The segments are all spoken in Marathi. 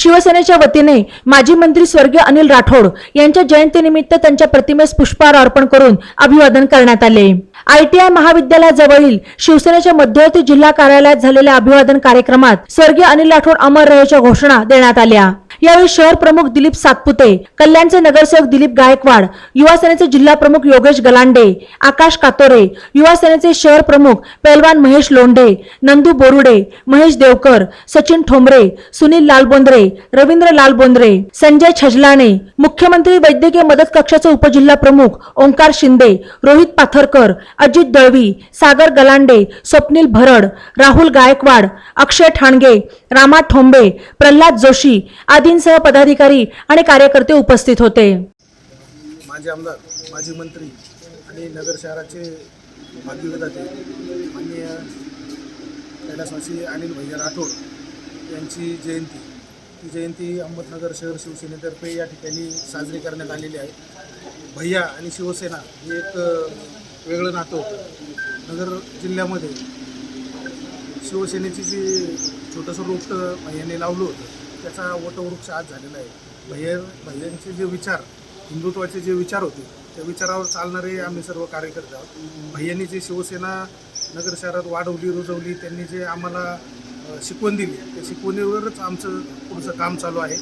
शिवसेनेच्या वतीने माजी मंत्री स्वर्गीय अनिल राठोड यांच्या जयंतीनिमित्त त्यांच्या प्रतिमेस पुष्पहार अर्पण करून अभिवादन करण्यात आले. आयटीआय महाविद्यालयाजवळील शिवसेनेच्या मध्यवर्ती जिल्हा कार्यालयात झालेल्या अभिवादन कार्यक्रमात स्वर्गीय अनिल राठोड अमर रहेच्या घोषणा देण्यात आल्या. यावेळी शहर प्रमुख दिलीप सातपुते कल्याणचे नगरसेवक दिलीप गायकवाड युवा सेनेचे जिल्हा प्रमुख योगेश गलांडे आकाश कातोरे युवा सेनेचे शहर प्रमुख पैलवान महेश लोंढे नंदू बोरुडे महेश देवकर सचिन ठोंबरे सुनील लालबोंद्रे रवींद्र लालबोंद्रे संजय छजलाणे मुख्यमंत्री वैद्यकीय मदत कक्षाचे उपजिल्हा प्रमुख ओंकार शिंदे रोहित पाथरकर अजित दळवी सागर गलांडे स्वप्नील भरड राहुल गायकवाड अक्षय ठाणगे रामा ठोंबे प्रल्हाद जोशी आदींसह पदाधिकारी आणि कार्यकर्ते उपस्थित होते. माझे आमदार माजी मंत्री आणि नगर शहराचे माजी विधाते माननीय कैलासवासी अनिल भैया राठोड यांची जयंती. ती जयंती अहमदनगर शहर शिवसेनेतर्फे या ठिकाणी साजरी करण्यात आलेली आहे. भैया आणि शिवसेना हे एक वेगळं नातं नगर जिल्ह्यामध्ये शिवसेनेची जी छोटंसं रोपटं भैयाने लावलं होतं त्याचा वटवृक्ष आज झालेला आहे. भैया भैयांचे जे विचार हिंदुत्वाचे जे विचार होते त्या विचारावर चालणारे आम्ही सर्व कार्यकर्ते आहोत. भैयांनी जे शिवसेना नगर शहरात वाढवली रुजवली त्यांनी जे आम्हाला शिकवण दिली त्या शिकवणीवरच आमचं पुढचं काम चालू आहे.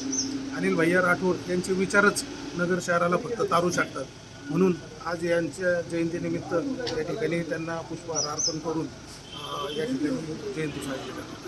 अनिल भैया राठोड यांचे विचारच नगर शहराला फक्त तारू शकतात. म्हणून आज यांच्या जयंतीनिमित्त या ठिकाणी त्यांना पुष्पहार अर्पण करून या ठिकाणी जयंती साजरी करतात